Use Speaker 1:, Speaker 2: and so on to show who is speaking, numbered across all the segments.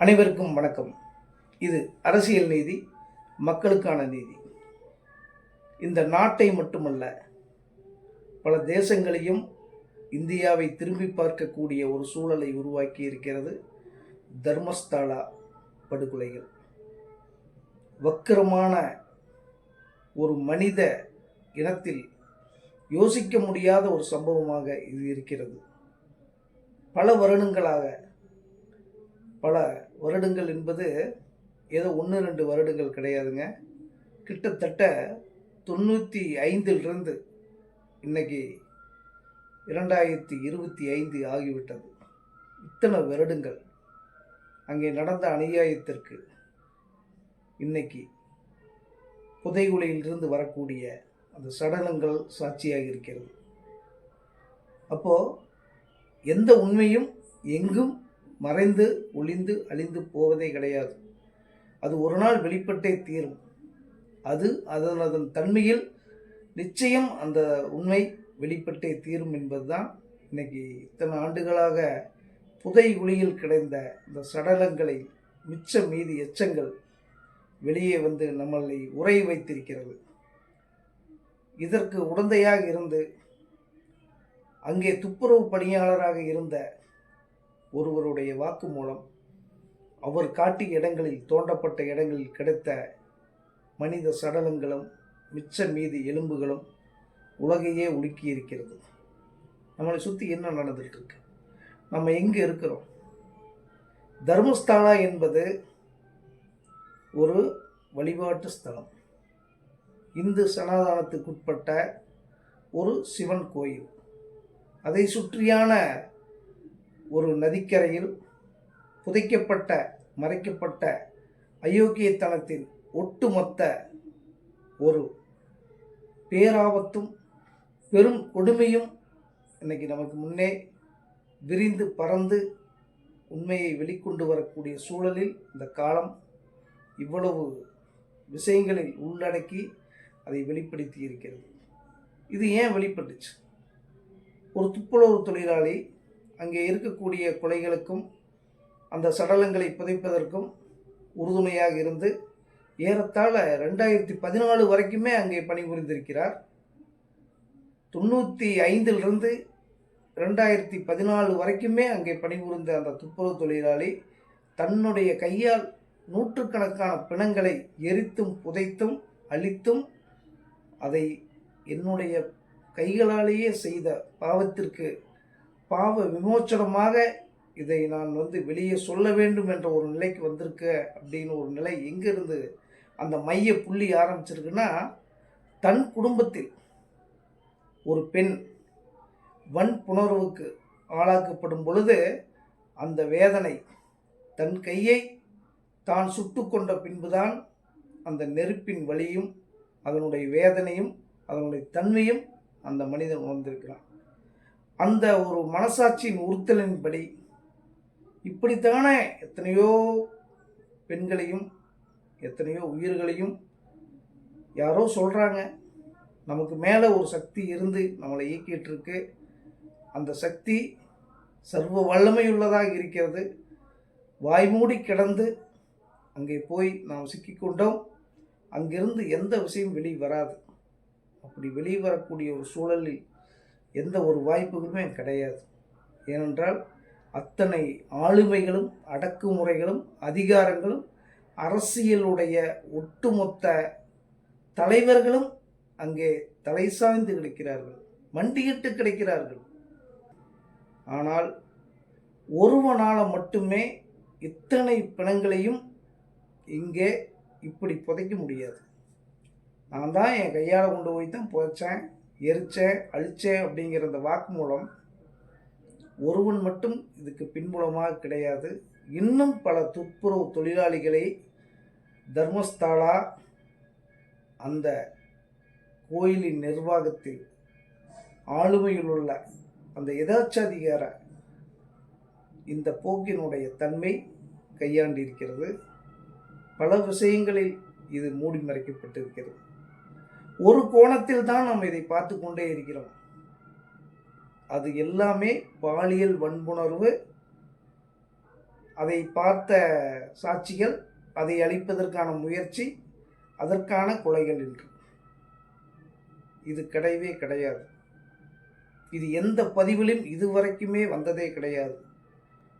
Speaker 1: அனைவருக்கும் வணக்கம். இது அரசியல் நீதி மக்களுக்கான நீதி. இந்த நாட்டை மட்டுமல்ல பல தேசங்களையும் இந்தியாவை திரும்பி பார்க்கக்கூடிய ஒரு சூழலை உருவாக்கி இருக்கிறது தர்மஸ்தாலா படுகொலைகள். வக்கிரமான ஒரு மனித இனத்தில் யோசிக்க முடியாத ஒரு சம்பவமாக இது இருக்கிறது. பல வருடங்களாக பல வருடங்கள் என்பது ஏதோ ஒன்று ரெண்டு வருடங்கள் கிடையாதுங்க. கிட்டத்தட்ட தொண்ணூற்றி ஐந்திலிருந்து இன்னைக்கு இரண்டாயிரத்தி இருபத்தி ஐந்து ஆகிவிட்டது. இத்தனை வருடங்கள் அங்கே நடந்த அநியாயத்திற்கு இன்னைக்கு புதைகுலையிலிருந்து வரக்கூடிய அந்த சடலங்கள் சாட்சியாக இருக்கிறது. அப்போது எந்த உண்மையும் எங்கும் மறைந்து ஒளிந்து அழிந்து போவதே கிடையாது. அது ஒரு நாள் வெளிப்பட்டே தீரும். அது அதன் அதன் தன்மையில் நிச்சயம் அந்த உண்மை வெளிப்பட்டே தீரும் என்பதுதான் இன்னைக்கு இத்தனை ஆண்டுகளாக புதை குழியில் கிடைந்த இந்த சடலங்களை மிச்ச மீதி எச்சங்கள் வெளியே வந்து நம்மளை உரை வைத்திருக்கிறது. இதற்கு உடந்தையாக இருந்து அங்கே துப்புரவு பணியாளராக இருந்த ஒருவருடைய வாக்குமூலம் அவர் காட்டிய இடங்களில் தோண்டப்பட்ட இடங்களில் கிடைத்த மனித சடலங்களும் மிச்ச மீதி எலும்புகளும் உலகையே உலுக்கி இருக்கிறது நம்மளை சுற்றி என்ன நடந்துகிட்ருக்கு நம்ம எங்கே இருக்கிறோம்? தர்மஸ்தானா என்பது ஒரு வழிபாட்டு ஸ்தலம். இந்து சனாதானத்துக்குட்பட்ட ஒரு சிவன் கோயில். அதை சுற்றியான ஒரு நதிக்கரையில் புதைக்கப்பட்ட மறைக்கப்பட்ட அயோக்கியத்தனத்தின் ஒட்டுமொத்த ஒரு பேராபத்தும் பெரும் கொடுமையும் இன்னைக்கு நமக்கு முன்னே விரிந்து பறந்து உண்மையை வெளிக்கொண்டு வரக்கூடிய சூழலில் இந்த காலம் இவ்வளவு விஷயங்களில் உள்ளடக்கி அதை வெளிப்படுத்தி இருக்கிறது இது ஏன் வெளிப்பட்டுச்சு? ஒரு துப்புரவு தொழிலாளி அங்கே இருக்கக்கூடிய கொலைகளுக்கும் அந்த சடலங்களை புதைப்பதற்கும் உறுதுணையாக இருந்து ஏறத்தாழ ரெண்டாயிரத்தி பதினாலு வரைக்குமே அங்கே பணிபுரிந்திருக்கிறார். தொண்ணூற்றி ஐந்திலிருந்து ரெண்டாயிரத்தி பதினாலு வரைக்குமே அங்கே பணிபுரிந்த அந்த துப்புரவு தொழிலாளி தன்னுடைய கையால் நூற்றுக்கணக்கான பிணங்களை எரித்தும் புதைத்தும் அழித்தும் அதை என்னுடைய கைகளாலேயே செய்த பாவத்திற்கு பாவ விமோச்சனமாக இதை நான் வந்து வெளியே சொல்ல வேண்டும் என்ற ஒரு நிலைக்கு வந்திருக்க அப்படின்னு ஒரு நிலை எங்கிருந்து அந்த மைய புள்ளி ஆரம்பிச்சிருக்குன்னா தன் குடும்பத்தில் ஒரு பெண் வன்புணர்வுக்கு ஆளாக்கப்படும் பொழுது அந்த வேதனை தன் கையை தான் சுட்டு கொண்ட பின்புதான் அந்த நெருப்பின் வழியும் அதனுடைய வேதனையும் அதனுடைய தன்மையும் அந்த மனிதன் உணர்ந்திருக்கிறான். அந்த ஒரு மனசாட்சியின் உறுத்தலின்படி இப்படித்தானே எத்தனையோ பெண்களையும் எத்தனையோ உயிர்களையும் யாரோ சொல்கிறாங்க நமக்கு மேலே ஒரு சக்தி இருந்து நம்மளை இயக்கிட்டுருக்கு. அந்த சக்தி சர்வ வல்லமையுள்ளதாக இருக்கிறது. வாய்மூடி கிடந்து அங்கே போய் நாம் சிக்கிக்கொண்டோம். அங்கிருந்து எந்த விஷயம் வெளியே வராது அப்படி வெளியே வரக்கூடிய ஒரு சூழலில் எந்த ஒரு வாய்ப்புகளுமே கிடையாது. ஏனென்றால் அத்தனை ஆளுமைகளும் அடக்குமுறைகளும் அதிகாரங்களும் அரசியலுடைய ஒட்டுமொத்த தலைவர்களும் அங்கே தலை சாய்ந்து கிடைக்கிறார்கள் மண்டியிட்டு கிடைக்கிறார்கள். ஆனால் ஒருவனால் மட்டுமே இத்தனை பிணங்களையும் இங்கே இப்படி புதைக்க முடியாது. நான் தான் என் கையால் கொண்டு போய் தான் புதைச்சேன். எரிச்சே அழிச்சே அப்படிங்கிற அந்த வாக்குமூலம் ஒருவன் மட்டும் இதுக்கு பின்புலமாக கிடையாது. இன்னும் பல துப்புரவு தொழிலாளிகளை தர்மஸ்தாலா அந்த கோயிலின் நிர்வாகத்தில் ஆளுமையில் உள்ள அந்த எதாச்சாதிகார இந்த போக்கினுடைய தன்மை கையாண்டிருக்கிறது. பல விஷயங்களில் இது மூடி மறைக்கப்பட்டிருக்கிறது. ஒரு கோணத்தில் தான் நாம் இதை பார்த்து கொண்டே இருக்கிறோம். அது எல்லாமே பாலியல் வன்புணர்வு. அதை பார்த்த சாட்சிகள் அதை அழிப்பதற்கான முயற்சி அதற்கான கொலைகள் என்று. இது கிடையவே கிடையாது. இது எந்த பதிவிலும் இதுவரைக்குமே வந்ததே கிடையாது.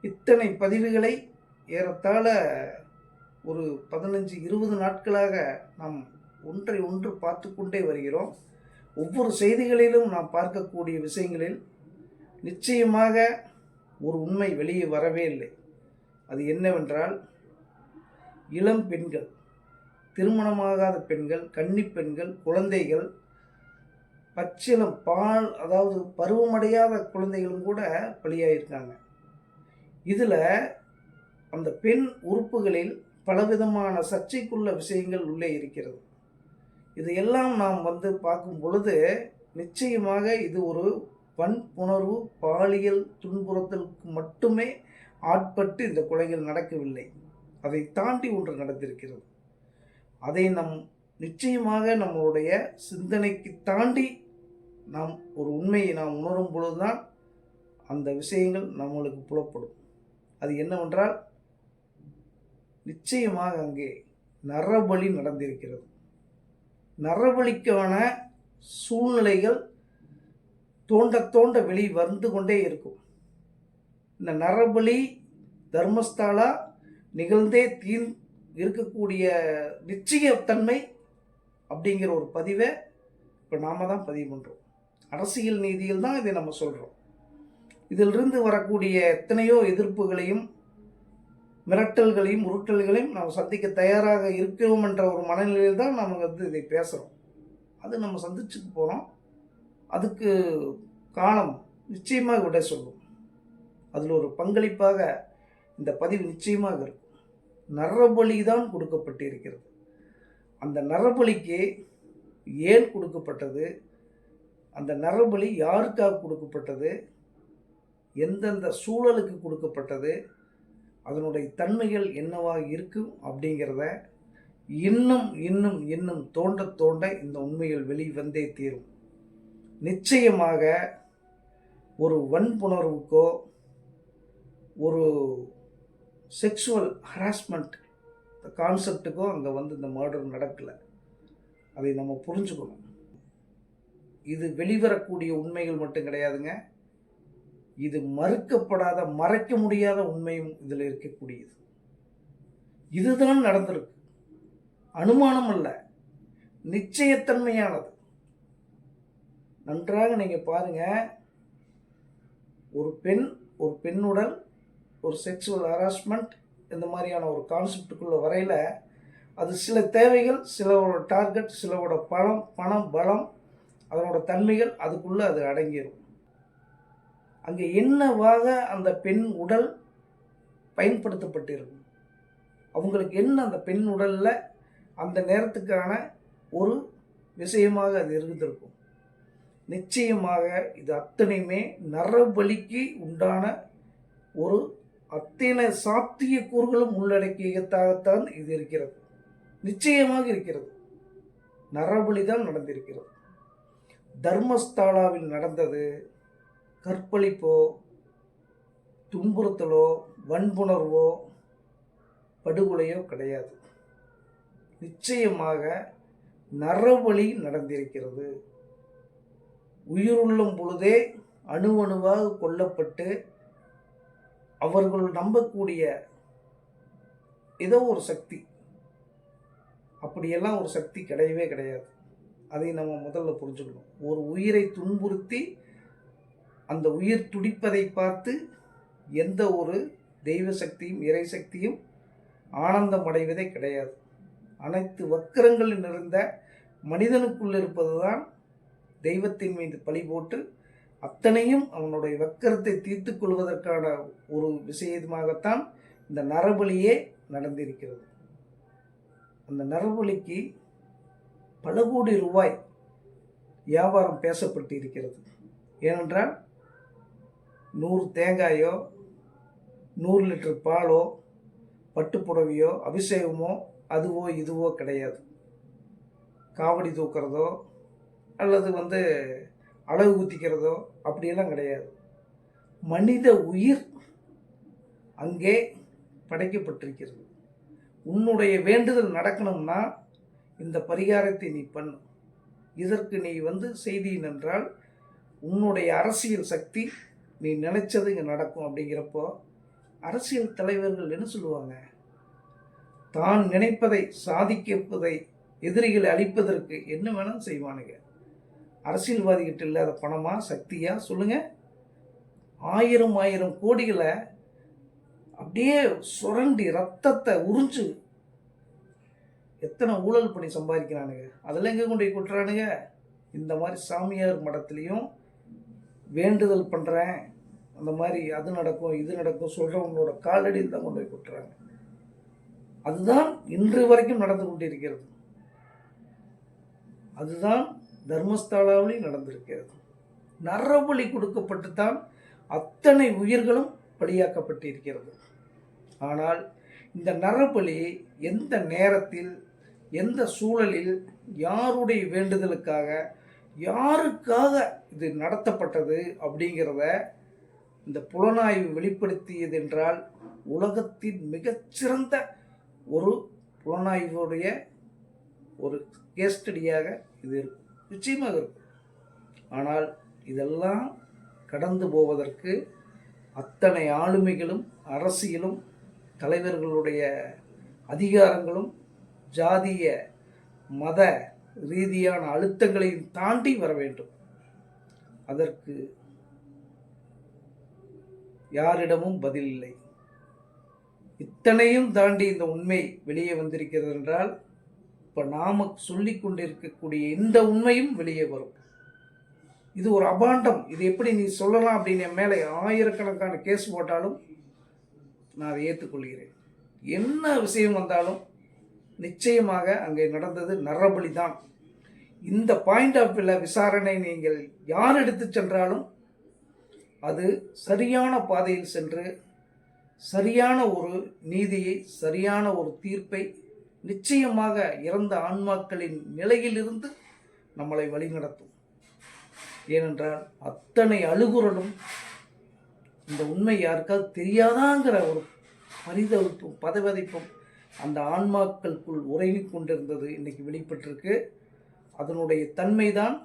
Speaker 1: இத்தனை பதிவுகளை ஏறத்தாழ ஒரு பதினஞ்சு இருபது நாட்களாக நாம் ஒன்றை ஒன்று பார்த்து கொண்டே வருகிறோம். ஒவ்வொரு செய்திகளிலும் நாம் பார்க்கக்கூடிய விஷயங்களில் நிச்சயமாக ஒரு உண்மை வெளியே வரவே இல்லை. அது என்னவென்றால் இளம் பெண்கள் திருமணமாகாத பெண்கள் கன்னி பெண்கள் குழந்தைகள் பச்சிலம் பால் அதாவது பருவமடையாத குழந்தைகளும் கூட பலியாயிருக்காங்க. இதில் அந்த பெண் உறுப்புகளில் பலவிதமான சர்ச்சைக்குள்ள விஷயங்கள் உள்ளே இருக்கிறது. இதையெல்லாம் நாம் வந்து பார்க்கும் பொழுது நிச்சயமாக இது ஒரு வன்புணர்வு பாலியல் துன்புறுத்தலுக்கு மட்டுமே ஆட்பட்டு இந்த கொலைகள் நடக்கவில்லை. அதை தாண்டி ஒன்று நடந்திருக்கிறது. அதை நம் நிச்சயமாக நம்மளுடைய சிந்தனைக்கு தாண்டி நாம் ஒரு உண்மையை நாம் உணரும் பொழுதுதான் அந்த விஷயங்கள் நம்மளுக்கு புலப்படும். அது என்னவென்றால் நிச்சயமாக அங்கே நரபலி நடந்திருக்கிறது. நரவழிக்கான சூழ்நிலைகள் தோண்ட தோண்ட வெளி வந்து கொண்டே இருக்கும். இந்த நரபலி தர்மஸ்தாலா நிகழ்ந்தே தீர் இருக்கக்கூடிய நிச்சயத்தன்மை அப்படிங்கிற ஒரு பதிவை இப்போ நாம் தான் பதிவு பண்ணுறோம் அரசியல் நீதியில் தான் இதை நம்ம சொல்கிறோம் இதிலிருந்து வரக்கூடிய எத்தனையோ எதிர்ப்புகளையும் மிரட்டல்களையும் உருட்டல்களையும் நாம் சந்திக்க தயாராக இருக்கிறோம் என்ற ஒரு மனநிலையில் தான் நம்ம வந்து இதை பேசுகிறோம் அது நம்ம சந்திச்சுட்டு போகிறோம் அதுக்கு காலம் நிச்சயமாக விட சொல்லும். அதில் ஒரு பங்களிப்பாக இந்த பதிவு நிச்சயமாக இருக்கும். நரபலி தான் கொடுக்கப்பட்டிருக்கிறது. அந்த நரபலிக்கு ஏன் கொடுக்கப்பட்டது? அந்த நரபலி யாருக்காக கொடுக்கப்பட்டது? எந்தெந்த சூழலுக்கு கொடுக்கப்பட்டது? அதனுடைய தன்மைகள் என்னவாக இருக்கும் அப்படிங்கிறத இன்னும் இன்னும் இன்னும் தோண்ட தோண்ட இந்த உண்மைகள் வெளிவந்தே தீரும். நிச்சயமாக ஒரு வன்புணர்வுக்கோ ஒரு செக்ஷுவல் ஹராஸ்மெண்ட் கான்செப்டுக்கோ அங்கே வந்து இந்த மர்டர் நடக்கலை. அதை நம்ம புரிஞ்சுக்கணும். இது வெளிவரக்கூடிய உண்மைகள் மட்டும் கிடையாதுங்க. இது மறுக்கப்படாத மறைக்க முடியாத உண்மையும் இதில் இருக்கக்கூடியது. இதுதான் நடந்திருக்கு. அனுமானம் அல்ல. நிச்சயத்தன்மையானது. நன்றாக நீங்கள் பாருங்க. ஒரு பெண் ஒரு பெண்ணுடன் ஒரு செக்ஸுவல் ஹராஸ்மெண்ட் இந்த மாதிரியான ஒரு கான்செப்டுக்குள்ள வரையில் அது சில தேவைகள் சிலவோட டார்கெட் சிலவோட பணம் பணம் பலம் அதனோட தன்மைகள் அதுக்குள்ளே அது அடங்கிடும் அங்கே என்னவாக அந்த பெண் உடல் பயன்படுத்தப்பட்டிருக்கும்? அவங்களுக்கு என்ன அந்த பெண் உடலில் அந்த நேரத்துக்கான ஒரு விஷயமாக அது இருந்திருக்கும்? நிச்சயமாக இது அத்தனையுமே நரபலிக்கு உண்டான ஒரு அத்தனை சாத்திய கூறுகளும் உள்ளடக்கியதாகத்தான் இது இருக்கிறது. நிச்சயமாக இருக்கிறது. நரபலி தான் நடந்திருக்கிறது. தர்மஸ்தாலாவில் நடந்தது. கற்பழிப்போ துன்புறுத்தலோ வன்புணர்வோ படுகொலையோ கிடையாது. நிச்சயமாக நரவழி நடந்திருக்கிறது. உயிருள்ளும் பொழுதே அணு அணுவாக கொல்லப்பட்டு அவர்கள் நம்பக்கூடிய ஏதோ ஒரு சக்தி. அப்படியெல்லாம் ஒரு சக்தி கிடையவே கிடையாது. அதை நம்ம முதல்ல புரிஞ்சுக்கணும். ஒரு உயிரை துன்புறுத்தி அந்த உயிர் துடிப்பதை பார்த்து எந்த ஒரு தெய்வ சக்தியும் இறை சக்தியும் ஆனந்தம் அடைவதே கிடையாது. அனைத்து வக்கரங்களில் நிறைந்த மனிதனுக்குள் இருப்பதுதான் தெய்வத்தின் மீது பழி போட்டு அத்தனையும் அவனுடைய வக்கரத்தை தீர்த்து கொள்வதற்கான ஒரு விஷயமாகத்தான் இந்த நரபலியே நடந்திருக்கிறது. அந்த நரபலிக்கு பல கோடி ரூபாய் வியாபாரம் பேசப்பட்டு இருக்கிறது ஏனென்றால் நூறு தேங்காயோ நூறு லிட்டர் பாலோ பட்டுப்புடவையோ அபிஷேகமோ அதுவோ இதுவோ கிடையாது. காவடி தூக்கிறதோ அல்லது வந்து அளவு குத்திக்கிறதோ அப்படியெல்லாம் கிடையாது. மனித உயிர் அங்கே படைக்கப்பட்டிருக்கிறது. உன்னுடைய வேண்டுதல் நடக்கணும்னா இந்த பரிகாரத்தை நீ பண்ணு. இதற்கு நீ வந்து செய்தி என்றால் உன்னுடைய அரசியல் சக்தி நீ நினைச்சது இங்கே நடக்கும் அப்படிங்கிறப்போ அரசியல் தலைவர்கள் என்ன சொல்லுவாங்க? தான் நினைப்பதை சாதிக்கப்பதை எதிரிகளை அழிப்பதற்கு என்ன வேணாலும் செய்வானுங்க. அரசியல்வாதிகிட்ட இல்லாத பணமா சக்தியா? சொல்லுங்க. ஆயிரம் ஆயிரம் கோடிகளை அப்படியே சுரண்டி ரத்தத்தை உறிஞ்சு எத்தனை ஊழல் பண்ணி சம்பாதிக்கிறானுங்க. அதெல்லாம் எங்கே கொண்டு போய் கொட்டுறானுங்க? இந்த மாதிரி சாமியார் மடத்துலேயும் வேண்டுதல் பண்ணுறேன் அந்த மாதிரி அது நடக்கும் இது நடக்கும் சொல்கிறவங்களோட காலடியில் தான் கொண்டு போய் கொட்டுறாங்க. அதுதான் இன்று வரைக்கும் நடந்து கொண்டிருக்கிறது. அதுதான் தர்மஸ்தலாவிலையும் நடந்திருக்கிறது. நரபலி கொடுக்கப்பட்டு தான் அத்தனை உயிர்களும் பலியாக்கப்பட்டிருக்கிறது. ஆனால் இந்த நரபலி எந்த நேரத்தில் எந்த சூழலில் யாருடைய வேண்டுதலுக்காக யாருக்காக இது நடத்தப்பட்டது அப்படிங்கிறத இந்த புலனாய்வு வெளிப்படுத்தியது என்றால் உலகத்தின் மிகச்சிறந்த ஒரு புலனாய்வுடைய ஒரு கேஸ் ஸ்டடியாக இது இருக்கும். நிச்சயமாக இருக்கும். ஆனால் இதெல்லாம் கடந்து போவதற்கு அத்தனை ஆளுமைகளும் அரசியலும் தலைவர்களுடைய அதிகாரங்களும் ஜாதிய மத ரீதியான அழுத்தங்களையும் தாண்டி வர வேண்டும். அதற்கு யாரிடமும் பதில் இல்லை. இத்தனையும் தாண்டி இந்த உண்மை வெளியே வந்திருக்கிறது என்றால் இப்போ நாம சொல்லி கொண்டிருக்கக்கூடிய இந்த உண்மையும் வெளியே வரும். இது ஒரு அபாண்டம். இது எப்படி நீ சொல்லலாம் அப்படின்னு என் மேலே ஆயிரக்கணக்கான கேஸ் போட்டாலும் நான் அதை ஏற்றுக்கொள்கிறேன் என்ன விஷயம் வந்தாலும் நிச்சயமாக அங்கே நடந்தது நரபலி தான் இந்த பாயிண்ட் ஆஃப் வியூவில் விசாரணை நீங்கள் யார் எடுத்து சென்றாலும் அது சரியான பாதையில் சென்று சரியான ஒரு நீதியை சரியான ஒரு தீர்ப்பை நிச்சயமாக இறந்த ஆன்மாக்களின் நிலையிலிருந்து நம்மளை வழிநடத்தும். ஏனென்றால் அத்தனை அழுகுறலும் இந்த உண்மை யாருக்காவது தெரியாதாங்கிற ஒரு பரிதவிப்பும் பதவதைப்பும் அந்த ஆன்மாக்களுக்குள் உறங்கி கொண்டிருந்தது இன்றைக்கி வெளிப்பட்டிருக்கு. அதனுடைய தன்மை தான்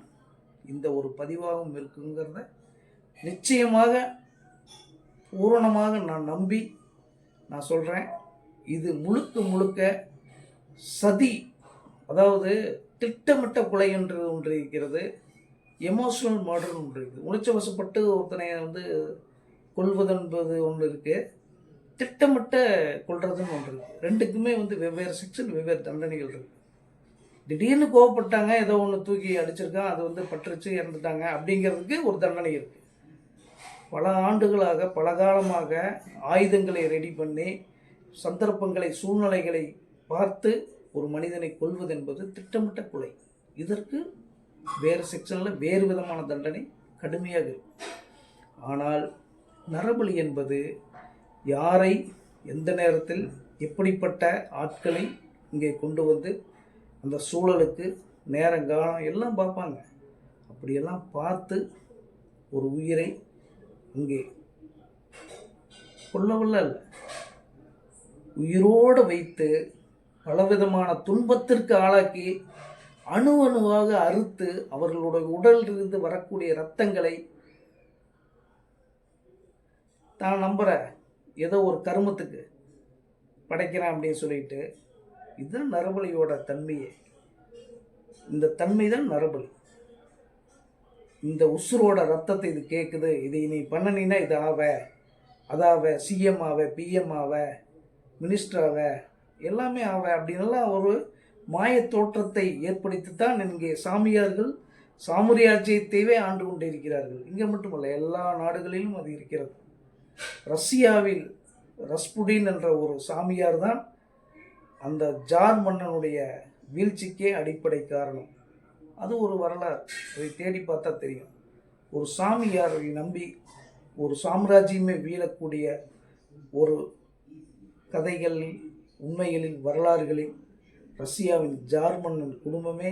Speaker 1: இந்த ஒரு பதிவாகவும் இருக்குங்கிறத நிச்சயமாக பூரணமாக நான் நம்பி நான் சொல்கிறேன் இது முழுக்க முழுக்க சதி அதாவது திட்டமிட்ட கொலை என்று ஒன்று இருக்கிறது எமோஷனல் மர்டர் ஒன்று இருக்குது. உணர்ச்சி வசப்பட்டு ஒருத்தனை வந்து கொள்வதென்பது என்பது ஒன்று இருக்குது திட்டமிட்ட கொள்றதுன்னு ஒன்று இருக்குது ரெண்டுக்குமே வந்து வெவ்வேறு செக்ஷன் வெவ்வேறு தண்டனைகள் இருக்குது திடீர்னு கோவப்பட்டாங்க ஏதோ ஒன்று தூக்கி அடிச்சிருக்கான் அது வந்து பற்றுச்சு இறந்துட்டாங்க அப்படிங்கிறதுக்கு ஒரு தண்டனை இருக்குது பல ஆண்டுகளாக பல காலமாக ஆயுதங்களை ரெடி பண்ணி சந்தர்ப்பங்களை சூழ்நிலைகளை பார்த்து ஒரு மனிதனை கொல்வது என்பது திட்டமிட்ட கொலை. இதற்கு வேறு செக்ஷனில் வேறு விதமான தண்டனை கடுமையாக இருக்கும் ஆனால் நரபலி என்பது யாரை எந்த நேரத்தில் எப்படிப்பட்ட ஆட்களை இங்கே கொண்டு வந்து அந்த சூழலுக்கு நேரம் காலம் எல்லாம் பார்ப்பாங்க. அப்படியெல்லாம் பார்த்து ஒரு உயிரை இங்கே கொல்லவில்ல உயிரோடு வைத்து பலவிதமான துன்பத்திற்கு ஆளாக்கி அணு அணுவாக அறுத்து அவர்களுடைய உடலிலிருந்து வரக்கூடிய இரத்தங்களை தான் நம்புகிற ஏதோ ஒரு கருமத்துக்கு படைக்கிறான் அப்படின்னு சொல்லிட்டு இதுதான் நரபலியோட தன்மையே. இந்த தன்மை தான் நரபலி. இந்த உசுரோட ரத்தத்தை இது கேட்குது இதை நீ பண்ணனா இது ஆவ அதாவ சிஎம் ஆவ பிஎம் ஆவ மினிஸ்டர் ஆவ எல்லாமே ஆவ அப்படின்லாம் ஒரு மாய தோற்றத்தை ஏற்படுத்தி தான் இங்கே சாமியார்கள் சாமுரியாட்சியத்தையே ஆண்டு கொண்டிருக்கிறார்கள். இங்கே மட்டுமல்ல எல்லா நாடுகளிலும் அது இருக்கிறது. ரஷ்யாவில் ரஸ்புடின் என்ற ஒரு சாமியார் தான் அந்த ஜார் மன்னனுடைய வீழ்ச்சிக்கே அடிப்படை காரணம். அது ஒரு வரலாறு. அதை தேடி பார்த்தா தெரியும். ஒரு சாமியாரை நம்பி ஒரு சாம்ராஜ்யமே வீழக்கூடிய ஒரு கதைகளில் உண்மைகளில் வரலாறுகளில் ரஷ்யாவின் ஜார் மன்னன் குடும்பமே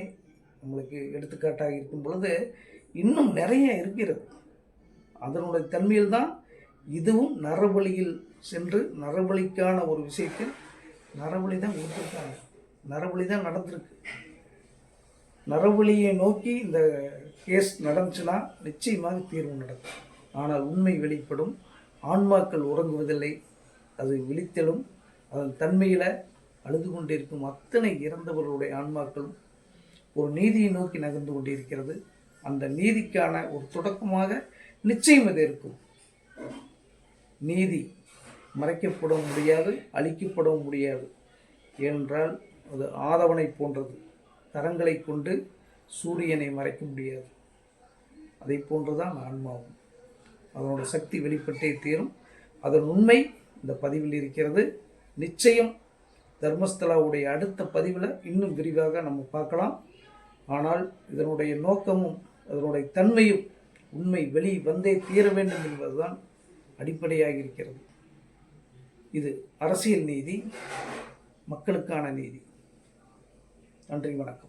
Speaker 1: நம்மளுக்கு எடுத்துக்காட்டாக இருக்கும் பொழுது இன்னும் நிறைய இருக்கிறது. அதனுடைய தன்மையில் தான் இதுவும் நரபலியில் சென்று நரபலிக்கான ஒரு விஷயத்தில் நரபலி தான் கொடுத்துருக்காங்க. நரபலி தான் நடந்திருக்கு. நரபலியை நோக்கி இந்த கேஸ் நடந்துச்சுன்னா நிச்சயமாக தீர்வு நடக்கும். ஆனால் உண்மை வெளிப்படும். ஆன்மாக்கள் உறங்குவதில்லை. அது விழித்தலும் அதன் தன்மையில் அழுது கொண்டிருக்கும் அத்தனை இறந்தவர்களுடைய ஆன்மாக்களும் ஒரு நீதியை நோக்கி நகர்ந்து கொண்டிருக்கிறது. அந்த நீதிக்கான ஒரு தொடக்கமாக நிச்சயம் இது இருக்கும். நீதி மறைக்கப்பட முடியாது அழிக்கப்படவும் முடியாது ஏனென்றால் அது ஆதவனை போன்றது. கரங்களை கொண்டு சூரியனை மறைக்க முடியாது. அதை போன்றுதான் ஆன்மாவும். அதனோட சக்தி வெளிப்பட்டே தீரும். அதன் உண்மை இந்த பதிவில் இருக்கிறது. நிச்சயம் தர்மஸ்தலாவுடைய அடுத்த பதிவில் இன்னும் விரிவாக நம்ம பார்க்கலாம். ஆனால் இதனுடைய நோக்கமும் அதனுடைய தன்மையும் உண்மை வெளி வந்தே தீர வேண்டும் என்பதுதான் அடிப்படையாக இருக்கிறது. இது அரசியல் நீதி மக்களுக்கான நீதி. நன்றி வணக்கம்.